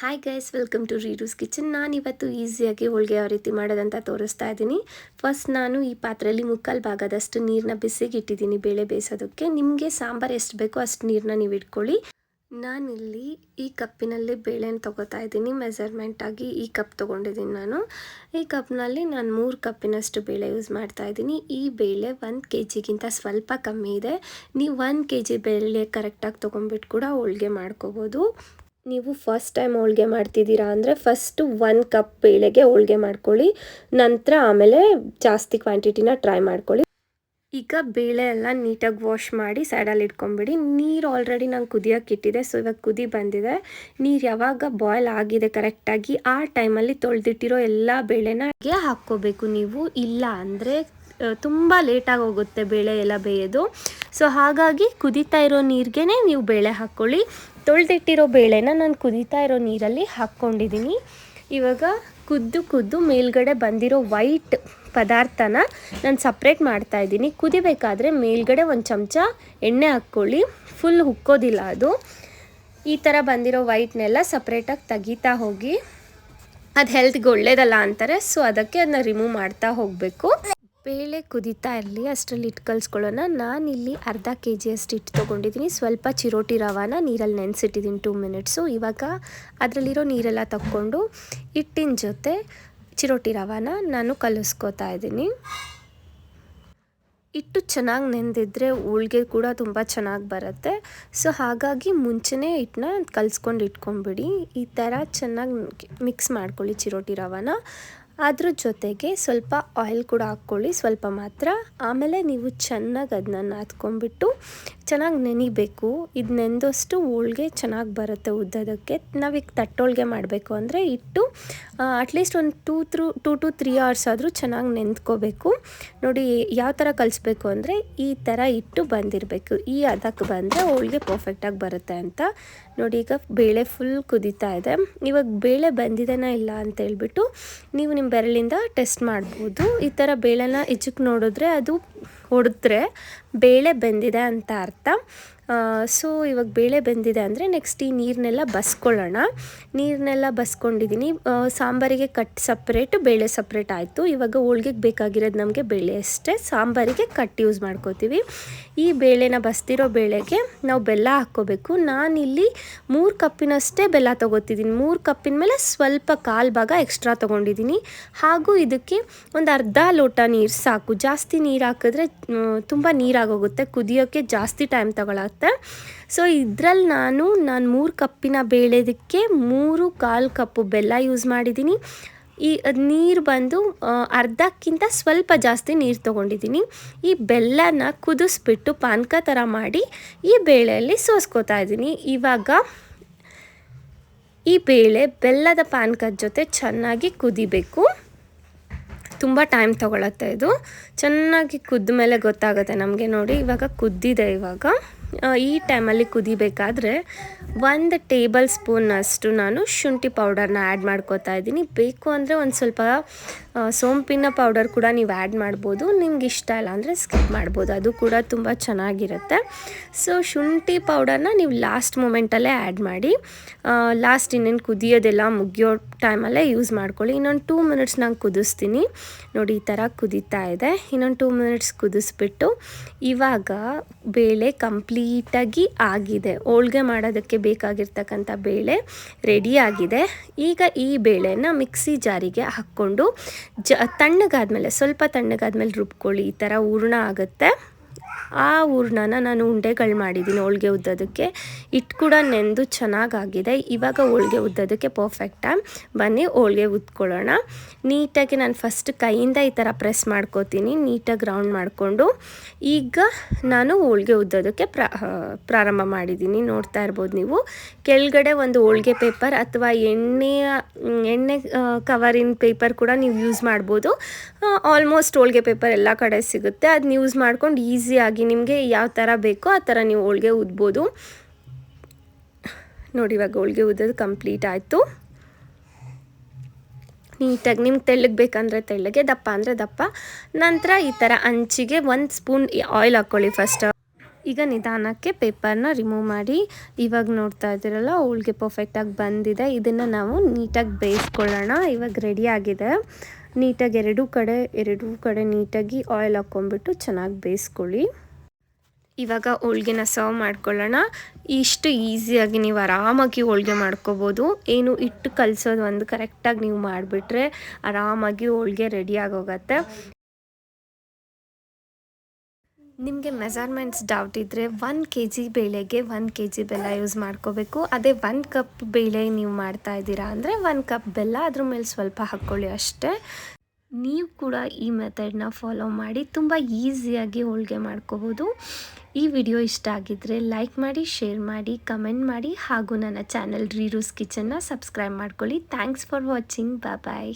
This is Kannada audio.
Hi guys welcome to Reedus kitchen ನಾನು ಇವತ್ತು ಈಸಿಯಾಗಿ ಹೋಳಿಗೆ ಯಾವ ರೀತಿ ಮಾಡೋದಂತ ತೋರಿಸ್ತಾ ಇದ್ದೀನಿ. ಫಸ್ಟ್ ನಾನು ಈ ಪಾತ್ರೆಯಲ್ಲಿ ಮುಕ್ಕಾಲು ಭಾಗದಷ್ಟು ನೀರನ್ನ ಬಿಸಿಗೆ ಇಟ್ಟಿದ್ದೀನಿ ಬೇಳೆ ಬೇಯಿಸೋದಕ್ಕೆ. ನಿಮಗೆ ಸಾಂಬಾರು ಎಷ್ಟು ಬೇಕೋ ಅಷ್ಟು ನೀರನ್ನ ನೀವು ಇಟ್ಕೊಳ್ಳಿ. ನಾನಿಲ್ಲಿ ಈ ಕಪ್ಪಿನಲ್ಲಿ ಬೇಳೆನ ತೊಗೋತಾ ಇದ್ದೀನಿ ಮೆಸರ್ಮೆಂಟಾಗಿ ಈ ಕಪ್ ತೊಗೊಂಡಿದ್ದೀನಿ ನಾನು. ಈ ಕಪ್ನಲ್ಲಿ ನಾನು ಮೂರು ಕಪ್ಪಿನಷ್ಟು ಬೇಳೆ ಯೂಸ್ ಮಾಡ್ತಾ ಇದ್ದೀನಿ. ಈ ಬೇಳೆ ಒಂದು ಕೆ ಜಿಗಿಂತ ಸ್ವಲ್ಪ ಕಮ್ಮಿ ಇದೆ. ನೀವು ಒಂದು ಕೆ ಜಿ ಬೇಳೆ ಕರೆಕ್ಟಾಗಿ ತೊಗೊಂಬಿಟ್ಟು ಕೂಡ ಹೋಳಿಗೆ ಮಾಡ್ಕೋಬೋದು. ನೀವು ಫಸ್ಟ್ ಟೈಮ್ ಹೋಳಿಗೆ ಮಾಡ್ತಿದ್ದೀರಾ ಅಂದರೆ ಫಸ್ಟು ಒನ್ ಕಪ್ ಬೇಳೆಗೆ ಹೋಳಿಗೆ ಮಾಡ್ಕೊಳ್ಳಿ, ನಂತರ ಆಮೇಲೆ ಜಾಸ್ತಿ ಕ್ವಾಂಟಿಟಿನ ಟ್ರೈ ಮಾಡ್ಕೊಳ್ಳಿ. ಈಗ ಬೇಳೆ ಎಲ್ಲ ನೀಟಾಗಿ ವಾಶ್ ಮಾಡಿ ಸೈಡಲ್ಲಿ ಇಟ್ಕೊಂಬಿಡಿ ನೀರು ಆಲ್ರೆಡಿ ನಂಗೆ ಕುದಿಯೋಕೆ ಇಟ್ಟಿದೆ ಸೊ ಇವಾಗ ಕುದಿ ಬಂದಿದೆ. ನೀರು ಯಾವಾಗ ಬಾಯ್ಲ್ ಆಗಿದೆ ಕರೆಕ್ಟಾಗಿ ಆ ಟೈಮಲ್ಲಿ ತೊಳೆದಿಟ್ಟಿರೋ ಎಲ್ಲ ಬೇಳೆನ ಹಾಕ್ಕೋಬೇಕು ನೀವು. ಇಲ್ಲ ಅಂದರೆ ತುಂಬ ಲೇಟಾಗಿ ಹೋಗುತ್ತೆ ಬೇಳೆ ಎಲ್ಲ ಬೇಯೋದು. ಸೊ ಹಾಗಾಗಿ ಕುದೀತಾ ಇರೋ ನೀರಿಗೆ ನೀವು ಬೇಳೆ ಹಾಕ್ಕೊಳ್ಳಿ ತೊಳೆದಿಟ್ಟಿರೋ ಬೇಳೆನ ನಾನು ಕುದೀತಾ ಇರೋ ನೀರಲ್ಲಿ ಹಾಕ್ಕೊಂಡಿದ್ದೀನಿ ಇವಾಗ ಕುದ್ದು ಕುದ್ದು ಮೇಲ್ಗಡೆ ಬಂದಿರೋ ವೈಟ್ ಪದಾರ್ಥನ ನಾನು ಸಪ್ರೇಟ್ ಮಾಡ್ತಾ ಇದ್ದೀನಿ. ಕುದಿಬೇಕಾದ್ರೆ ಮೇಲ್ಗಡೆ ಒಂದು ಚಮಚ ಎಣ್ಣೆ ಹಾಕ್ಕೊಳ್ಳಿ. ಫುಲ್ ಹುಕ್ಕೋದಿಲ್ಲ ಅದು. ಈ ಥರ ಬಂದಿರೋ ವೈಟ್ನೆಲ್ಲ ಸಪ್ರೇಟಾಗಿ ತೆಗಿತಾ ಹೋಗಿ. ಅದು ಹೆಲ್ತ್ಗೆ ಒಳ್ಳೇದಲ್ಲ ಅಂತಾರೆ. ಸೊ ಅದಕ್ಕೆ ಅದನ್ನ ರಿಮೂವ್ ಮಾಡ್ತಾ ಹೋಗಬೇಕು. ಬೇಳೆ ಕುದಿತಾ ಇರಲಿ, ಅಷ್ಟರಲ್ಲಿ ಹಿಟ್ಟು ಕಲಿಸ್ಕೊಳ್ಳೋಣ. ನಾನಿಲ್ಲಿ ಅರ್ಧ ಕೆ ಜಿಯಷ್ಟು ಹಿಟ್ಟು ತೊಗೊಂಡಿದ್ದೀನಿ. ಸ್ವಲ್ಪ ಚಿರೋಟಿ ರವಾನ, ನೀರಲ್ಲಿ ನೆನೆಸಿಟ್ಟಿದ್ದೀನಿ ಟೂ ಮಿನಿಟ್ಸು ಇವಾಗ ಅದರಲ್ಲಿರೋ ನೀರೆಲ್ಲ ತಕ್ಕೊಂಡು ಹಿಟ್ಟಿನ ಜೊತೆ ಚಿರೋಟಿ ರವಾನ ನಾನು ಕಲಿಸ್ಕೋತಾ ಇದ್ದೀನಿ. ಹಿಟ್ಟು ಚೆನ್ನಾಗಿ ನೆಂದಿದ್ರೆ ಹೋಳ್ಗೆ ಕೂಡ ತುಂಬ ಚೆನ್ನಾಗಿ ಬರುತ್ತೆ. ಸೊ ಹಾಗಾಗಿ ಮುಂಚೆನೇ ಹಿಟ್ಟನ್ನ ಕಲಿಸ್ಕೊಂಡು ಇಟ್ಕೊಂಬಿಡಿ ಈ ಥರ ಚೆನ್ನಾಗಿ ಮಿಕ್ಸ್ ಮಾಡ್ಕೊಳ್ಳಿ ಚಿರೋಟಿ ರವಾನ. ಅದ್ರ ಜೊತೆಗೆ ಸ್ವಲ್ಪ ಆಯಿಲ್ ಕೂಡ ಹಾಕ್ಕೊಳ್ಳಿ. ಸ್ವಲ್ಪ ಮಾತ್ರ. ಆಮೇಲೆ ನೀವು ಚೆನ್ನಾಗಿ ಅದನ್ನ ನಾದ್ಕೊಂಡ್ಬಿಟ್ಟು ಚೆನ್ನಾಗಿ ನೆನಿಬೇಕು, ಇದು ನೆಂದಷ್ಟು ಹೋಳ್ಗೆ ಚೆನ್ನಾಗಿ ಬರುತ್ತೆ ಉದ್ದೋದಕ್ಕೆ. ನಾವೀಗ ತಟ್ಟೋಳ್ಗೆ ಮಾಡಬೇಕು ಅಂದರೆ ಇಟ್ಟು ಅಟ್ಲೀಸ್ಟ್ ಒಂದು two through two to three hours ಆದರೂ ಚೆನ್ನಾಗಿ ನೆಂದ್ಕೋಬೇಕು. ನೋಡಿ, ಯಾವ ಥರ ಕಲಿಸ್ಬೇಕು ಅಂದರೆ ಈ ಥರ ಇಟ್ಟು ಬಂದಿರಬೇಕು. ಈ ಅದಕ್ಕೆ ಬಂದರೆ ಹೋಳಿಗೆ ಪರ್ಫೆಕ್ಟಾಗಿ ಬರುತ್ತೆ ಅಂತ. ನೋಡಿ, ಈಗ ಬೇಳೆ ಫುಲ್ ಕುದೀತಾ ಇದೆ. ಇವಾಗ ಬೇಳೆ ಬಂದಿದೆನಾ ಇಲ್ಲ ಅಂತ ಹೇಳ್ಬಿಟ್ಟು ನೀವು ನಿಮ್ಮ ಬೆರಳಿಂದ ಟೆಸ್ಟ್ ಮಾಡ್ಬೋದು. ಈ ಥರ ಬೇಳೆನ ಹೆಚ್ಚಕ್ಕೆ ನೋಡಿದ್ರೆ ಅದು ಹೊಡೆದ್ರೆ ಬೇಳೆ ಬೆಂದಿದೆ ಅಂತ ಅರ್ಥ. ಸೊ ಇವಾಗ ಬೇಳೆ ಬೆಂದಿದೆ ಅಂದರೆ ನೆಕ್ಸ್ಟ್ ಈ ನೀರನ್ನೆಲ್ಲ ಬಸ್ಕೊಳ್ಳೋಣ. ನೀರನ್ನೆಲ್ಲ ಬಸ್ಕೊಂಡಿದ್ದೀನಿ ಸಾಂಬಾರಿಗೆ ಕಟ್ ಸಪ್ರೇಟ್ ಬೇಳೆ ಸಪ್ರೇಟ್ ಆಯಿತು. ಇವಾಗ ಹೋಳ್ಗೆಗೆ ಬೇಕಾಗಿರೋದು ನಮಗೆ ಬೇಳೆ ಅಷ್ಟೇ. ಸಾಂಬಾರಿಗೆ ಕಟ್ ಯೂಸ್ ಮಾಡ್ಕೋತೀವಿ. ಈ ಬೇಳೆನ ಬಸ್ತಿರೋ ಬೇಳೆಗೆ ನಾವು ಬೆಲ್ಲ ಹಾಕ್ಕೋಬೇಕು. ನಾನಿಲ್ಲಿ ಮೂರು ಕಪ್ಪಿನಷ್ಟೇ ಬೆಲ್ಲ ತೊಗೋತಿದ್ದೀನಿ ಮೂರು ಕಪ್ಪಿನ ಮೇಲೆ ಸ್ವಲ್ಪ ಕಾಲು ಭಾಗ ಎಕ್ಸ್ಟ್ರಾ ತೊಗೊಂಡಿದ್ದೀನಿ ಹಾಗೂ ಇದಕ್ಕೆ ಒಂದು ಅರ್ಧ ಲೋಟ ನೀರು ಸಾಕು. ಜಾಸ್ತಿ ನೀರು ಹಾಕಿದ್ರೆ ತುಂಬ ನೀರಾಗೋಗುತ್ತೆ. ಕುದಿಯೋಕ್ಕೆ ಜಾಸ್ತಿ ಟೈಮ್ ತಗೊಳತ್ತೆ. ಸೊ ಇದ್ರಲ್ಲಿ ನಾನು ನಾನು ಮೂರು ಕಪ್ಪಿನ ಬೇಳೆದಕ್ಕೆ ಮೂರು ಕಾಲು ಕಪ್ಪು ಬೆಲ್ಲ ಯೂಸ್ ಮಾಡಿದ್ದೀನಿ. ಈ ನೀರು ಬಂದು ಅರ್ಧಕ್ಕಿಂತ ಸ್ವಲ್ಪ ಜಾಸ್ತಿ ನೀರು ತೊಗೊಂಡಿದ್ದೀನಿ. ಈ ಬೆಲ್ಲನ ಕುದಿಸ್ಬಿಟ್ಟು ಪಾನಕ ಥರ ಮಾಡಿ ಈ ಬೇಳೆಯಲ್ಲಿ ಸೋಸ್ಕೋತಾ ಇದ್ದೀನಿ. ಇವಾಗ ಈ ಬೇಳೆ ಬೆಲ್ಲದ ಪಾನಕದ ಜೊತೆ ಚೆನ್ನಾಗಿ ಕುದಿಬೇಕು. ತುಂಬ ಟೈಮ್ ತೊಗೊಳತ್ತೆ ಇದು. ಚೆನ್ನಾಗಿ ಕುದ್ದ ಮೇಲೆ ಗೊತ್ತಾಗುತ್ತೆ ನಮಗೆ ನೋಡಿ. ಇವಾಗ ಕುದ್ದಿದೆ ಇವಾಗ. ಈ ಟೈಮಲ್ಲಿ ಕುದಿಬೇಕಾದ್ರೆ ಒಂದು ಟೇಬಲ್ ಸ್ಪೂನ್ ಅಷ್ಟು ನಾನು ಶುಂಠಿ ಪೌಡರ್ನ ಆ್ಯಡ್ ಮಾಡ್ಕೋತಾ ಇದ್ದೀನಿ. ಬೇಕು ಅಂದರೆ ಒಂದು ಸ್ವಲ್ಪ ಸೋಂಪಿನ ಪೌಡರ್ ಕೂಡ ನೀವು ಆ್ಯಡ್ ಮಾಡ್ಬೋದು. ನಿಮ್ಗೆ ಇಷ್ಟ ಇಲ್ಲ ಅಂದರೆ ಸ್ಕಿಪ್ ಮಾಡ್ಬೋದು. ಅದು ಕೂಡ ತುಂಬ ಚೆನ್ನಾಗಿರುತ್ತೆ. ಸೊ ಶುಂಠಿ ಪೌಡರ್ನ ನೀವು ಲಾಸ್ಟ್ ಮೂಮೆಂಟಲ್ಲೇ ಆ್ಯಡ್ ಮಾಡಿ ಲಾಸ್ಟ್ ಇನ್ನೇನು ಕುದಿಯೋದೆಲ್ಲ ಮುಗಿಯೋ ಟೈಮಲ್ಲೇ ಯೂಸ್ ಮಾಡ್ಕೊಳ್ಳಿ. ಇನ್ನೊಂದು ಟೂ ಮಿನಿಟ್ಸ್ ನಾನು ಕುದಿಸ್ತೀನಿ. ನೋಡಿ, ಈ ಥರ ಕುದೀತಾ ಇದೆ. ಇನ್ನೊಂದು ಟೂ ಮಿನಿಟ್ಸ್ ಕುದಿಸ್ಬಿಟ್ಟು ಇವಾಗ ಬೇಳೆ ಕಂಪ್ಲೀಟಾಗಿ ಆಗಿದೆ. ಹೋಳ್ಗೆ ಮಾಡೋದಕ್ಕೆ ಬೇಕಾಗಿರ್ತಕ್ಕಂಥ ಬೇಳೆ ರೆಡಿ ಆಗಿದೆ. ಈಗ ಈ ಬೇಳೆನ ಮಿಕ್ಸಿ ಜಾರಿಗೆ ಹಾಕ್ಕೊಂಡು ಜ ತಣ್ಣಗಾದ್ಮೇಲೆ ಸ್ವಲ್ಪ ತಣ್ಣಗಾದ್ಮೇಲೆ ರುಬ್ಕೊಳ್ಳಿ ಈ ಥರ ಹೂರ್ಣ ಆಗುತ್ತೆ. ಆ ಹೂರ್ಣನ ನಾನು ಉಂಡೆಗಳು ಮಾಡಿದ್ದೀನಿ ಹೋಳಿಗೆ ಉದ್ದೋದಕ್ಕೆ. ಇಟ್ಟು ಕೂಡ ನೆಂದು ಚೆನ್ನಾಗಾಗಿದೆ. ಇವಾಗ ಹೋಳಿಗೆ ಉದ್ದೋದಕ್ಕೆ ಪರ್ಫೆಕ್ಟಾಗಿ ಬನ್ನಿ ಹೋಳಿಗೆ ಉದ್ಕೊಳ್ಳೋಣ. ನೀಟಾಗಿ ನಾನು ಫಸ್ಟ್ ಕೈಯಿಂದ ಈ ಥರ ಪ್ರೆಸ್ ಮಾಡ್ಕೋತೀನಿ. ನೀಟಾಗಿ ರೌಂಡ್ ಮಾಡಿಕೊಂಡು. ಈಗ ನಾನು ಹೋಳಿಗೆ ಉದ್ದೋದಕ್ಕೆ ಪ್ರಾರಂಭ ಮಾಡಿದ್ದೀನಿ ನೋಡ್ತಾ ಇರ್ಬೋದು ನೀವು. ಕೆಳಗಡೆ ಒಂದು ಹೋಳ್ಗೆ ಪೇಪರ್ ಅಥವಾ ಎಣ್ಣೆಯ ಎಣ್ಣೆ ಕವರಿನ ಪೇಪರ್ ಕೂಡ ನೀವು ಯೂಸ್ ಮಾಡ್ಬೋದು. ಆಲ್ಮೋಸ್ಟ್ ಹೋಳ್ಗೆ ಪೇಪರ್ ಎಲ್ಲ ಕಡೆ ಸಿಗುತ್ತೆ. ಅದನ್ನ ಯೂಸ್ ಮಾಡ್ಕೊಂಡು ಈಸಿಯಾಗಿ ನಿಮಗೆ ಯಾವ ಥರ ಬೇಕೋ ಆ ಥರ ನೀವು ಹೋಳಿಗೆ ಊದ್ಬೋದು ನೋಡಿ, ಇವಾಗ ಹೋಳಿಗೆ ಊದೋದು ಕಂಪ್ಲೀಟ್ ಆಯಿತು. ನೀಟಾಗಿ ನಿಮ್ಗೆ ತೆಳ್ಳಗೆ ಬೇಕಂದರೆ ತೆಳ್ಳಗೆ, ದಪ್ಪ ಅಂದರೆ ದಪ್ಪ. ನಂತರ ಈ ಥರ ಅಂಚಿಗೆ ಒಂದು ಸ್ಪೂನ್ ಆಯಿಲ್ ಹಾಕ್ಕೊಳ್ಳಿ ಫಸ್ಟ್ ಈಗ ನಿಧಾನಕ್ಕೆ ಪೇಪರ್ನ ರಿಮೂವ್ ಮಾಡಿ, ಇವಾಗ ನೋಡ್ತಾ ಇದ್ದೀರಲ್ಲ, ಹೋಳಿಗೆ ಪರ್ಫೆಕ್ಟಾಗಿ ಬಂದಿದೆ. ಇದನ್ನು ನಾವು ನೀಟಾಗಿ ಬೇಯಿಸ್ಕೊಳ್ಳೋಣ. ಇವಾಗ ರೆಡಿ ಆಗಿದೆ. ನೀಟಾಗಿ ಎರಡೂ ಕಡೆ ಎರಡೂ ಕಡೆ ನೀಟಾಗಿ ಆಯಿಲ್ ಹಾಕ್ಕೊಂಬಿಟ್ಟು ಚೆನ್ನಾಗಿ ಬೇಯಿಸ್ಕೊಳ್ಳಿ. ಇವಾಗ ಹೋಳ್ಗೆನ ಸರ್ವ್ ಮಾಡ್ಕೊಳ್ಳೋಣ. ಇಷ್ಟು ಈಸಿಯಾಗಿ ನೀವು ಆರಾಮಾಗಿ ಹೋಳಿಗೆ ಮಾಡ್ಕೋಬೋದು. ಏನು ಇಟ್ಟು ಕಲಿಸೋದು ಒಂದು ಕರೆಕ್ಟಾಗಿ ನೀವು ಮಾಡಿಬಿಟ್ರೆ ಆರಾಮಾಗಿ ಹೋಳಿಗೆ ರೆಡಿ ಆಗೋಗತ್ತೆ. ನಿಮಗೆ ಮೆಜರ್ಮೆಂಟ್ಸ್ ಡೌಟ್ ಇದ್ದರೆ ಒನ್ ಕೆ ಜಿ ಬೇಳೆಗೆ ಒನ್ ಕೆ ಜಿ ಬೆಲ್ಲ ಯೂಸ್ ಮಾಡ್ಕೋಬೇಕು. ಅದೇ ಒನ್ ಕಪ್ ಬೇಳೆ ನೀವು ಮಾಡ್ತಾ ಇದ್ದೀರಾ ಅಂದರೆ ಒನ್ ಕಪ್ ಬೆಲ್ಲ ಅದ್ರ ಮೇಲೆ ಸ್ವಲ್ಪ ಹಾಕ್ಕೊಳ್ಳಿ ಅಷ್ಟೇ. ನೀವು ಕೂಡ ಈ ಮೆಥಡ್ನ ಫಾಲೋ ಮಾಡಿ ತುಂಬ ಈಸಿಯಾಗಿ ಹೋಳಿಗೆ ಮಾಡ್ಕೋಬೋದು. ಈ ವಿಡಿಯೋ ಇಷ್ಟ ಆಗಿದ್ದರೆ ಲೈಕ್ ಮಾಡಿ ಶೇರ್ ಮಾಡಿ ಕಮೆಂಟ್ ಮಾಡಿ ಹಾಗೂ ನನ್ನ ಚಾನಲ್ ರೀರೂಸ್ ಕಿಚನ್ನ ಸಬ್ಸ್ಕ್ರೈಬ್ ಮಾಡ್ಕೊಳ್ಳಿ. Thanks for watching bye